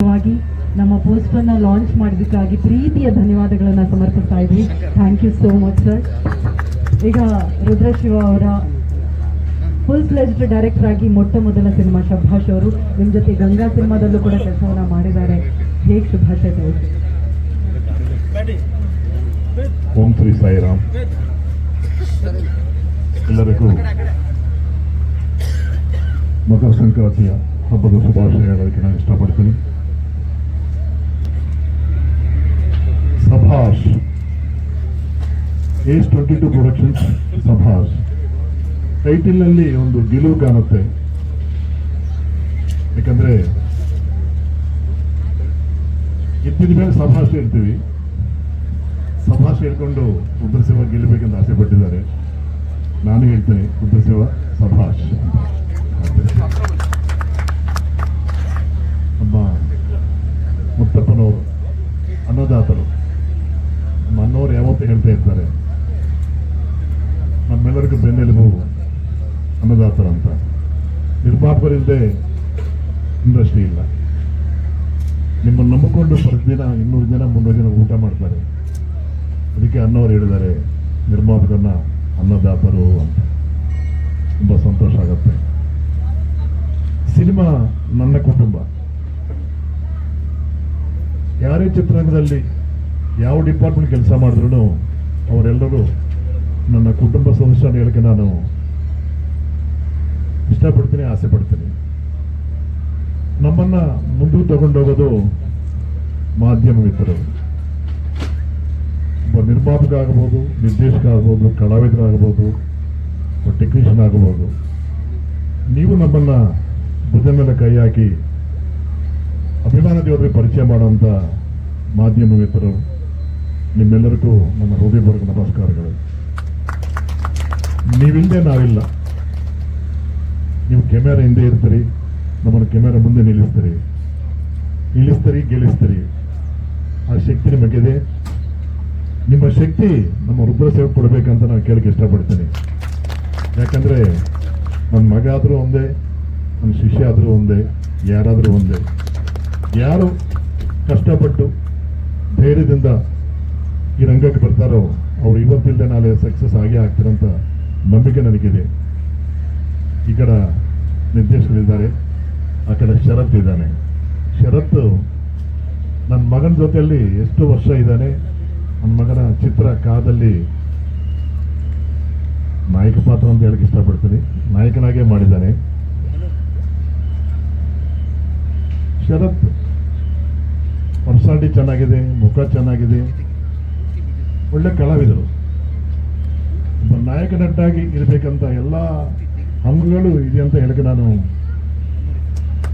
ವಾಗಿ ನಮ್ಮ ಅನ್ನ ಲಾಂಚ್ ಮಾಡಬೇಕಾಗಿ ಪ್ರೀತಿಯ ಧನ್ಯವಾದಗಳನ್ನು ಸಮರ್ಪಿಸ್ತಾ ಇದ್ವಿ. Thank you so much sir ಈಗ ರುದ್ರಶಿವ ಅವರ ಫುಲ್ ಫ್ಲೆಜ್ಡ್ ಡೈರೆಕ್ಟರ್ ಆಗಿ ಮೊಟ್ಟ ಮೊದಲ ಸಿನಿಮಾ ಶಭಾಷ್ ಅವರು ನಿಮ್ಮ ಜೊತೆ ಗಂಗಾ ಸಿನಿಮಾದಲ್ಲೂ ಕೂಡ ಕೆಲಸವನ್ನ ಮಾಡಿದ್ದಾರೆ. ಹೇಗೆ ಶುಭಾಶಯ ತಿಳಿಸಿ ಓಂ ಶ್ರೀ ಸಾಯಿರಾಮ್. ಎಲ್ಲರಿಗೂ ಮಕರ ಸಂಕ್ರಾಂತಿಯ ಹಬ್ಬದ ಶುಭಾಶಯ ಹೇಳೋದಕ್ಕೆ ನಾನು ಇಷ್ಟಪಡ್ತೀನಿ ಸಭಾಷ್ ಏಸ್ ಟ್ವೆಂಟಿ ಟು ಪ್ರೊಡಕ್ಷನ್ಸ್ ಸಭಾಷ್ ಟೈಟಿಲ್ನಲ್ಲಿ ಒಂದು ಗೆಲುವು ಕಾಣುತ್ತೆ. ಯಾಕಂದ್ರೆ ಎತ್ತಿದ ಮೇಲೆ ಸಭಾಷೆ ಇರ್ತೀವಿ ಸಭಾಷೆ ಹೇಳ್ಕೊಂಡು ರುದ್ರಸೇವ ಗೆಲ್ಲಬೇಕಂತ ಆಸೆ ಪಟ್ಟಿದ್ದಾರೆ. ನಾನು ಹೇಳ್ತೇನೆ ರುದ್ರಸೇವ ಸಭಾಷ್ ನಮ್ಮ ಮುತ್ತಪ್ಪನವರು ಅನ್ನದಾತರು ನಮ್ಮ ಅಣ್ಣವರು ಯಾವತ್ತೂ ಹೇಳ್ತಾ ಇರ್ತಾರೆ ನಮ್ಮೆಲ್ಲರಿಗೂ ಬೆನ್ನೆಲುಬು ಅನ್ನದಾತರು ಅಂತ ನಿರ್ಮಾಪಕರಿಲ್ಲದೆ ಇಂಡಸ್ಟ್ರಿ ಇಲ್ಲ. ನಿಮ್ಮನ್ನು ನಂಬಿಕೊಂಡು ಪ್ರತಿದಿನ ಇನ್ನೂರು ಜನ ಮುನ್ನೂರು ಜನ ಊಟ ಮಾಡ್ತಾರೆ. ಅದಕ್ಕೆ ಅನ್ನೋರು ಹೇಳಿದ್ದಾರೆ, ನಿರ್ಮಾಪಕನ ಅನ್ನದಾತರು ಅಂತ. ತುಂಬ ಸಂತೋಷ ಆಗುತ್ತೆ. ಸಿನಿಮಾ ನನ್ನ ಕುಟುಂಬ. ಯಾರೇ ಚಿತ್ರರಂಗದಲ್ಲಿ ಯಾವ ಡಿಪಾರ್ಟ್ಮೆಂಟ್ ಕೆಲಸ ಮಾಡಿದ್ರು ಅವರೆಲ್ಲರೂ ನನ್ನ ಕುಟುಂಬ ಸದಸ್ಯ ಹೇಳಕ್ಕೆ ನಾನು ಇಷ್ಟಪಡ್ತೀನಿ ಆಸೆ ಪಡ್ತೀನಿ ನಮ್ಮನ್ನ ಮುಂದೂ ತಗೊಂಡೋಗೋದು ಮಾಧ್ಯಮ ಮಿತ್ರರು ಒಬ್ಬ ನಿರ್ಮಾಪಕ ಆಗಬಹುದು ನಿರ್ದೇಶಕ ಆಗ್ಬೋದು ಕಲಾವಿದರಾಗಬಹುದು ಒಬ್ಬ ಟೆಕ್ನಿಷಿಯನ್ ಆಗಬಹುದು ನೀವು ನಮ್ಮನ್ನ ಭುಜ ಮೇಲೆ ಕೈ ಹಾಕಿ ಅಭಿಮಾನ ದೇವರಿಗೆ ಪರಿಚಯ ಮಾಡುವಂತ ಮಾಧ್ಯಮ ಮಿತ್ರರು ನಿಮ್ಮೆಲ್ಲರಿಗೂ ನನ್ನ ಹೃದಯಪೂರ್ವಕ ನಮಸ್ಕಾರಗಳು. ನೀವಿಲ್ಲದೆ ನಾವಿಲ್ಲ. ನೀವು ಕೆಮೆರಾ ಹಿಂದೆ ಇರ್ತೀರಿ, ನಮ್ಮನ್ನು ಕೆಮೆರಾ ಮುಂದೆ ನಿಲ್ಲಿಸ್ತೀರಿ. ಇಳಿಸ್ತೀರಿ ಗೆಲ್ಲಿಸ್ತೀರಿ. ಆ ಶಕ್ತಿ ನಿಮಗಿದೆ. ನಿಮ್ಮ ಶಕ್ತಿ ನಮ್ಮ ರುದ್ರ ಸೇವೆ ಕೊಡಬೇಕಂತ ನಾನು ಕೇಳಕ್ಕೆ ಇಷ್ಟಪಡ್ತೀನಿ. ಯಾಕಂದ್ರೆ ನನ್ನ ಮಗ ಆದರೂ ಒಂದೇ, ನನ್ನ ಶಿಷ್ಯ ಆದರೂ ಒಂದೇ, ಯಾರಾದರೂ ಒಂದೇ. ಯಾರು ಕಷ್ಟಪಟ್ಟು ಧೈರ್ಯದಿಂದ ಈ ರಂಗಕ್ಕೆ ಬರ್ತಾರೋ, ಅವ್ರು ಇವತ್ತಿಲ್ಲದೆ ನಾಳೆ ಸಕ್ಸಸ್ ಆಗೇ ಆಗ್ತಾರಂತ ನಂಬಿಕೆ ನನಗಿದೆ. ಈ ಕಡೆ ನಿರ್ದೇಶಕರಿದ್ದಾರೆ ಆ ಕಡೆ ಶರತ್ ಇದ್ದಾನೆ. ಶರತ್ ನನ್ನ ಮಗನ ಜೊತೆಯಲ್ಲಿ ಎಷ್ಟು ವರ್ಷ ಇದ್ದಾನೆ? ನನ್ನ ಮಗನ ಚಿತ್ರ ಕಾದಲ್ಲಿ ನಾಯಕ ಪಾತ್ರ ಅಂತ ಹೇಳಕ್ಕೆ ಇಷ್ಟಪಡ್ತೀನಿ. ನಾಯಕನಾಗೇ ಮಾಡಿದ್ದಾನೆ. ಶರತ್ ಪರ್ಸಾಲಿಟಿ ಚೆನ್ನಾಗಿದೆ, ಮುಖ ಚೆನ್ನಾಗಿದೆ. ಒಳ್ಳೆ ಕಲಾವಿದರು. ಒಬ್ಬ ನಾಯಕ ನಟ್ಟಾಗಿ ಇರಬೇಕಂತ ಎಲ್ಲ ಅಂಗಗಳು ಇದೆ ಅಂತ ಹೇಳಕ್ಕೆ ನಾನು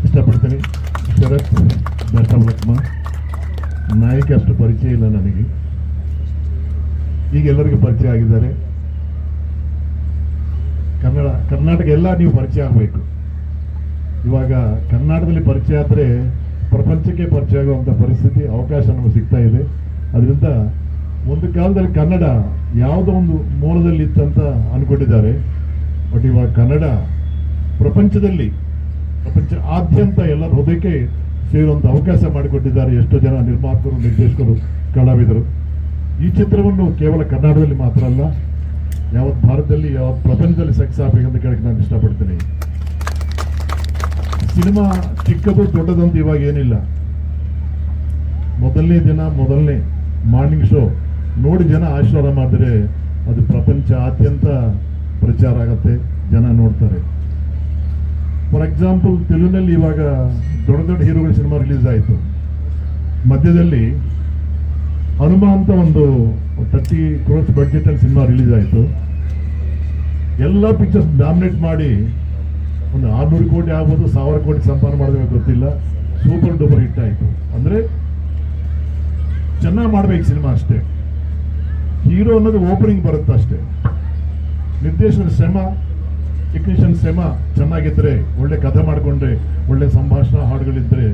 ಇಷ್ಟಪಡ್ತೀನಿ. ಶರತ್ ಬೆಸ್ಟ್ ನಾಯಕಿ ಅಷ್ಟು ಪರಿಚಯ ಇಲ್ಲ ನನಗೆ. ಈಗ ಎಲ್ಲರಿಗೂ ಪರಿಚಯ ಆಗಿದ್ದಾರೆ. ಕನ್ನಡ, ಕರ್ನಾಟಕ ಎಲ್ಲ ನೀವು ಪರಿಚಯ ಆಗಬೇಕು. ಇವಾಗ ಕರ್ನಾಟಕದಲ್ಲಿ ಪರಿಚಯ ಆದರೆ ಪ್ರಪಂಚಕ್ಕೆ ಪರಿಚಯ ಆಗುವಂಥ ಪರಿಸ್ಥಿತಿ, ಅವಕಾಶ ನಮಗೆ ಸಿಗ್ತಾ ಇದೆ. ಅದರಿಂದ ಒಂದು ಕಾಲದಲ್ಲಿ ಕನ್ನಡ ಯಾವುದೋ ಒಂದು ಮೂಲದಲ್ಲಿ ಇತ್ತಂತ ಅಂದ್ಕೊಂಡಿದ್ದಾರೆ ಬಟ್ ಇವಾಗ ಕನ್ನಡ ಪ್ರಪಂಚದಲ್ಲಿ ಪ್ರಪಂಚ ಆದ್ಯಂತ ಎಲ್ಲರ ಹೃದಯಕ್ಕೆ ಸೇರುವಂತ ಅವಕಾಶ ಮಾಡಿಕೊಟ್ಟಿದ್ದಾರೆ ಎಷ್ಟೋ ಜನ ನಿರ್ಮಾಪಕರು, ನಿರ್ದೇಶಕರು, ಕಲಾವಿದರು. ಈ ಚಿತ್ರವನ್ನು ಕೇವಲ ಕರ್ನಾಟಕದಲ್ಲಿ ಮಾತ್ರ ಅಲ್ಲ, ಯಾವತ್ತು ಭಾರತದಲ್ಲಿ, ಯಾವತ್ತು ಪ್ರಪಂಚದಲ್ಲಿ ಸಕ್ಸಸ್ ಆಗಬೇಕಂತ ಕೇಳಕ್ಕೆ ನಾನು ಇಷ್ಟಪಡ್ತೀನಿ. ಸಿನಿಮಾ ಚಿಕ್ಕದು ದೊಡ್ಡದಂತ ಇವಾಗ ಏನಿಲ್ಲ. ಮೊದಲನೇ ದಿನ, ಮೊದಲನೇ ಮಾರ್ನಿಂಗ್ ಶೋ. ನೋಡಿ ಜನ ಆಶೀರ್ವಾದ ಮಾಡಿದ್ರೆ ಅದು ಪ್ರಪಂಚ ಆದ್ಯಂತ ಪ್ರಚಾರ ಆಗತ್ತೆ, ಜನ ನೋಡ್ತಾರೆ. ಫಾರ್ ಎಕ್ಸಾಂಪಲ್ ತೆಲುಗಿನಲ್ಲಿ ಇವಾಗ ದೊಡ್ಡ ದೊಡ್ಡ ಹೀರೋಗಳ ಸಿನಿಮಾ ರಿಲೀಸ್ ಆಯಿತು. ಮಧ್ಯದಲ್ಲಿ ಹನುಮ ಅಂತ ಒಂದು ತರ್ಟಿ ಕ್ರೋರ್ಸ್ ಬಡ್ಜೆಟ್ ಅಲ್ಲಿ ಸಿನಿಮಾ ರಿಲೀಸ್ ಆಯಿತು. ಎಲ್ಲ ಪಿಕ್ಚರ್ಸ್ ಡಾಮಿನೇಟ್ ಮಾಡಿ ಒಂದು ಆರ್ನೂರು ಕೋಟಿ ಆಗ್ಬೋದು, ಸಾವಿರ ಕೋಟಿ ಸಂಪಾದನೆ ಮಾಡಿದ್ರೆ ಗೊತ್ತಿಲ್ಲ. ಸೂಪರ್ ಡೂಪರ್ ಹಿಟ್ ಆಯಿತು. ಅಂದರೆ ಚೆನ್ನಾಗಿ ಮಾಡ್ಬೇಕು ಸಿನಿಮಾ ಅಷ್ಟೇ. ಹೀರೋ ಅನ್ನೋದು ಓಪನಿಂಗ್ ಬರುತ್ತೆ ಅಷ್ಟೇ ನಿರ್ದೇಶನ ಶ್ರಮ ಟೆಕ್ನಿಷಿಯನ್ ಶ್ರಮ ಚೆನ್ನಾಗಿದ್ರೆ, ಒಳ್ಳೆ ಕಥೆ ಮಾಡಿಕೊಂಡ್ರೆ, ಒಳ್ಳೆ ಸಂಭಾಷಣಾ ಹಾಡುಗಳಿದ್ರೆ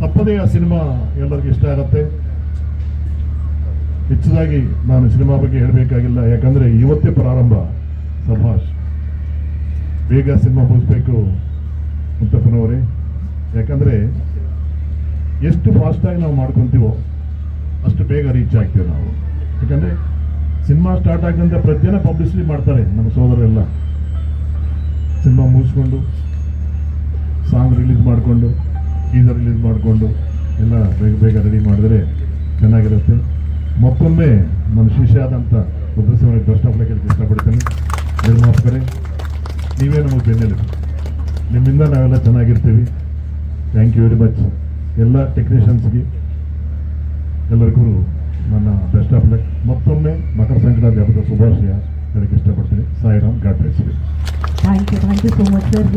ತಪ್ಪದೇ ಆ ಸಿನಿಮಾ ಎಲ್ಲರಿಗೂ ಇಷ್ಟ ಆಗತ್ತೆ. ಹೆಚ್ಚದಾಗಿ ನಾನು ಸಿನಿಮಾ ಬಗ್ಗೆ ಹೇಳಬೇಕಾಗಿಲ್ಲ, ಯಾಕಂದ್ರೆ ಇವತ್ತೇ ಪ್ರಾರಂಭ ಸಭಾಷ್. ಬೇಗ ಸಿನಿಮಾ ಮುಗಿಸ್ಬೇಕು ಮುತ್ತಪ್ಪನವರೇ. ಯಾಕಂದ್ರೆ ಎಷ್ಟು ಫಾಸ್ಟಾಗಿ ನಾವು ಮಾಡ್ಕೊತೀವೋ ಅಷ್ಟು ಬೇಗ ರೀಚ್ ಆಗ್ತೀವಿ ನಾವು. ಯಾಕಂದರೆ ಸಿನಿಮಾ ಸ್ಟಾರ್ಟ್ ಆಗಿದಂತೆ ಪ್ರತಿದಿನ ಪಬ್ಲಿಸಿಟಿ ಮಾಡ್ತಾರೆ ನಮ್ಮ ಸೋದರೆಲ್ಲ ಸಿನಿಮಾ ಮುಗಿಸ್ಕೊಂಡು ಸಾಂಗ್ ರಿಲೀಸ್ ಮಾಡಿಕೊಂಡು ಟೀಸರ್ ರಿಲೀಸ್ ಮಾಡಿಕೊಂಡು, ಎಲ್ಲ ಬೇಗ ಬೇಗ ರೆಡಿ ಮಾಡಿದ್ರೆ ಚೆನ್ನಾಗಿರುತ್ತೆ. ಮತ್ತೊಮ್ಮೆ ನನ್ನ ಶಿಷ್ಯ ಆದಂಥ ಉದ್ದೇಶವಾಗಿ ಬೆಸ್ಟ್ ಆಫ್ ಲೈಕ್ ಇಷ್ಟಪಡ್ತೀನಿ. ನಿರ್ಮಾಪಕರೇ ನೀವೇ ನಮಗೆ ಬೆನ್ನೆಲುಬು. ನಿಮ್ಮಿಂದ ನಾವೆಲ್ಲ ಚೆನ್ನಾಗಿರ್ತೀವಿ. ಥ್ಯಾಂಕ್ ಯು ವೆರಿ ಮಚ್ ಎಲ್ಲ ಟೆಕ್ನಿಷಿಯನ್ಸ್ಗೆ ಎಲ್ಲರಿಗೂ ನನ್ನ ಬೆಸ್ಟ್ ಆಫ್ ಲಕ್ ಮತ್ತೊಮ್ಮೆ ಮಕರ ಸಂಕ್ರಾಂತಿ ಹಬ್ಬದ ಶುಭಾಶಯ. ಹೇಳಕ್ಕೆ ಇಷ್ಟಪಡ್ತೀನಿ Sairam God bless you thank you thank you so much sir